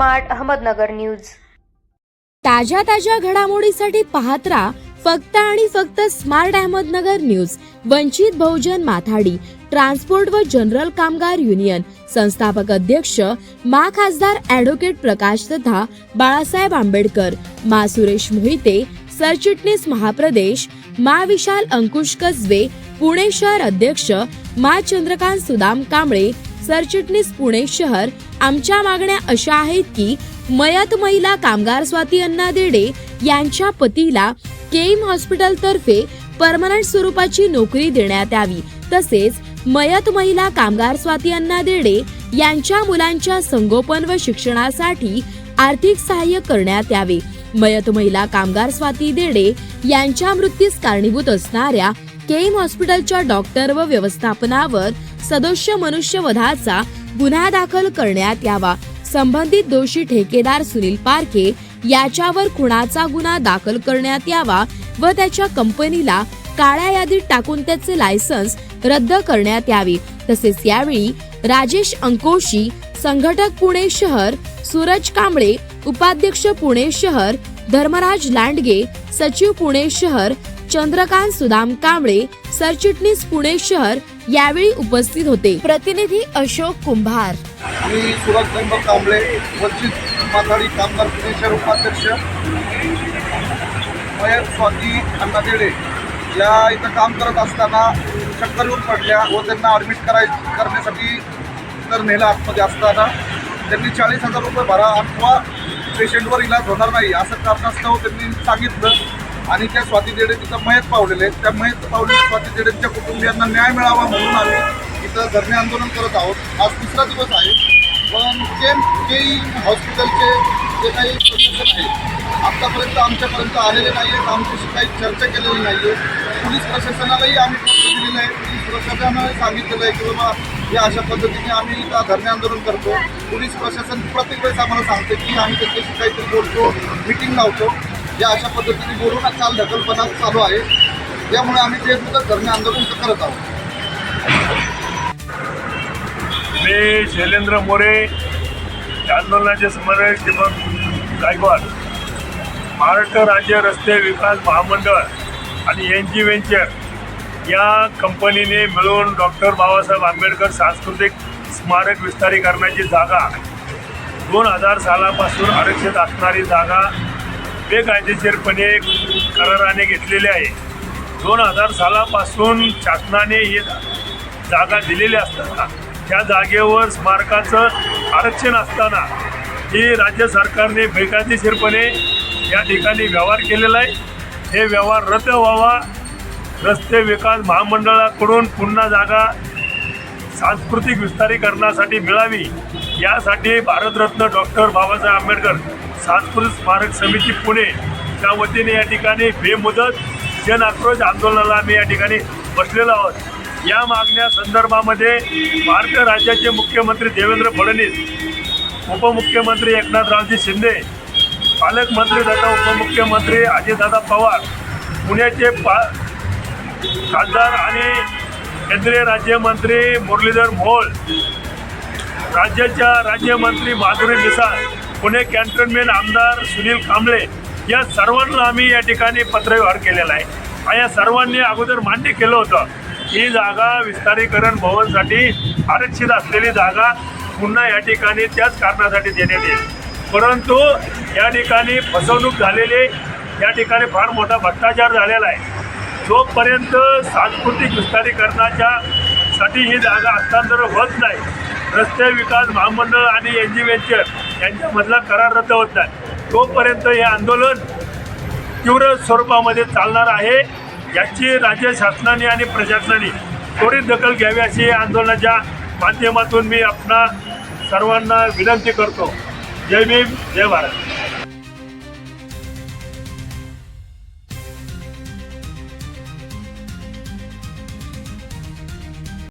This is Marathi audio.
Smart Ahmednagar news. ताज्या ताज्या घडामोडीसाठी पाहत राहा फक्त आणि फक्त smart Ahmednagar news. Vanchit Bahujan Mathadi transport व जनरल कामगार युनियन. संस्थापक अध्यक्ष मा खासदार ॲडव्होकेट प्रकाश तथा बाळासाहेब आंबेडकर. मा सुरेश मोहिते सरचिटणीस महाप्रदेश. मा विशाल अंकुश कसबे पुणे शहर अध्यक्ष. मा चंद्रकांत सुदाम कांबळे सरचिटणीस पुणे शहर. आमच्या मागण्या अशा आहेत की मयत महिला कामगार स्वाती अण्णा देडे यांच्या पतीला केम हॉस्पिटल तर्फे परमनंट स्वरूपाची नोकरी देण्यात यावी. तसेच मयत महिला कामगार स्वाती अण्णा देडे यांच्या मुलांच्या संगोपन व शिक्षणासाठी आर्थिक सहाय्य करण्यात यावे. मयत महिला कामगार स्वाती देडे यांच्या मृत्यूस कारणीभूत असणाऱ्या केम हॉस्पिटलच्या डॉक्टर व व्यवस्थापनावर सदस्य मनुष्यवधाचा गुन्हा दाखल करण्यात यावा. संबंधित दोषी ठेकेदार सुनील पारखे याच्यावर खुणाचा गुन्हा दाखल करण्यात यावा व त्याच्या कंपनीला काळ्या यादीत टाकून त्याचे लायसन्स रद्द करण्यात यावे. तसेच यावेळी राजेश अंकोशी संघटक पुणे शहर सूरज कांबळे उपाध्यक्ष पुणे शहर धर्मराज लांडगे सचिव पुणे शहर चंद्रकांत सुदाम कांबळे सरचिटणीस पुणे शहर यावेळी उपस्थित होते. प्रतिनिधी अशोक कुंभार. मी सुरज त्र्यंबक कांबळे वंचित माथाडी कामगार पुणेचे उपाध्यक्ष. मयत स्वाती अण्णा देडे या इथं काम करत असताना चक्कर येऊन पडल्या व त्यांना ॲडमिट कराय करण्यासाठी तर नेलं आतमध्ये असताना. त्यांनी चाळीस हजार रुपये भरा अथवा पेशंटवर इलाज होणार नाही असं कारणास्तव त्यांनी सांगितलं. आणि त्या स्वाती देडे तिथं मयत पावलेले आहेत. त्या मयत पावलेल्या स्वाती देडेंच्या कुटुंबियांना न्याय मिळावा म्हणून आम्ही इथं धरणे आंदोलन करत आहोत. आज दुसरा दिवस आहे. पण जे जे हॉस्पिटलचे जे काही प्रशासन आहे आत्तापर्यंत आमच्यापर्यंत आलेले नाही आहेत आमच्याशी काही चर्चा केलेली नाही आहे पोलीस प्रशासनालाही आम्ही पत्र दिलेलं आहे. पोलीस प्रशासनाने सांगितलेलं आहे की बाबा या अशा पद्धतीने आम्ही इथं धरणे आंदोलन करतो. पोलीस प्रशासन प्रत्येक वेळेस आम्हाला सांगते की आम्ही त्याच्याशी काहीतरी बोलतो मिटिंग लावतो. या अशा पद्धतीने बोलून काल ढकलपणा चालू आहे. त्यामुळे आम्ही ते सुद्धा धरणे आंदोलन करत आहोत. मी शैलेंद्र मोरे आंदोलनाचे समन्वयक दीपक गायकवाड महाराष्ट्र राज्य रस्ते विकास महामंडळ आणि एन जी व्हेंचर या कंपनीने मिळून डॉक्टर बाबासाहेब आंबेडकर सांस्कृतिक स्मारक विस्तारीकरणाची जागा दोन हजार सालापासून आरक्षित असणारी जागा बेकायदेशीरपणे कराराने घेतलेले आहे. दोन हजार सालापासून शासनाने हे जागा दिलेल्या असताना त्या जागेवर स्मारकाचं आरक्षण असताना ही राज्य सरकारने बेकायदेशीरपणे या ठिकाणी व्यवहार केलेला आहे. हे व्यवहार रद्द व्हावा रस्ते विकास महामंडळाकडून पुन्हा जागा सांस्कृतिक विस्तारीकरणासाठी मिळावी यासाठी भारतरत्न डॉक्टर बाबासाहेब आंबेडकर सांस्कृतिक स्मारक समिती पुणे च्या वतीने या ठिकाणी बेमुदत जन आक्रोश आंदोलनाला आम्ही या ठिकाणी बसलेलो आहोत. या मागण्या संदर्भामध्ये महाराष्ट्र राज्याचे मुख्यमंत्री देवेंद्र फडणवीस उपमुख्यमंत्री एकनाथरावजी शिंदे पालकमंत्री तथा उपमुख्यमंत्री अजितदादा पवार पुण्याचे पा खासदार आणि केंद्रीय राज्यमंत्री मुरलीधर मोहोळ राज्याच्या राज्यमंत्री माधुरी मिसाळ पुणे कॅन्टोनमेंट आमदार सुनील कांबळे या सर्वांना आम्ही या ठिकाणी पत्रव्यवहार केलेला आहे. आणि या सर्वांनी अगोदर मान्य केलं होतं ही जागा विस्तारीकरण भवनसाठी आरक्षित असलेली जागा पुन्हा या ठिकाणी त्याच कारणासाठी देण्यात येईल. परंतु या ठिकाणी फसवणूक झालेली या ठिकाणी फार मोठा भ्रष्टाचार झालेला आहे. जोपर्यंत सांस्कृतिक विस्तारीकरणाच्या साठी ही जागा हस्तांतरण होत नाही रस्ते विकास महामंडळ आणि एन जी व्हेंचर यांच्यामधला करार रद्द होत नाही. तोपर्यंत हे आंदोलन तीव्र स्वरूपामध्ये चालणार आहे याची राज्य शासनाने आणि प्रशासनाने त्वरित दखल घ्यावी अशी आंदोलनाच्या माध्यमातून मी आपणा सर्वांना विनंती करतो. जय भीम जय भारत.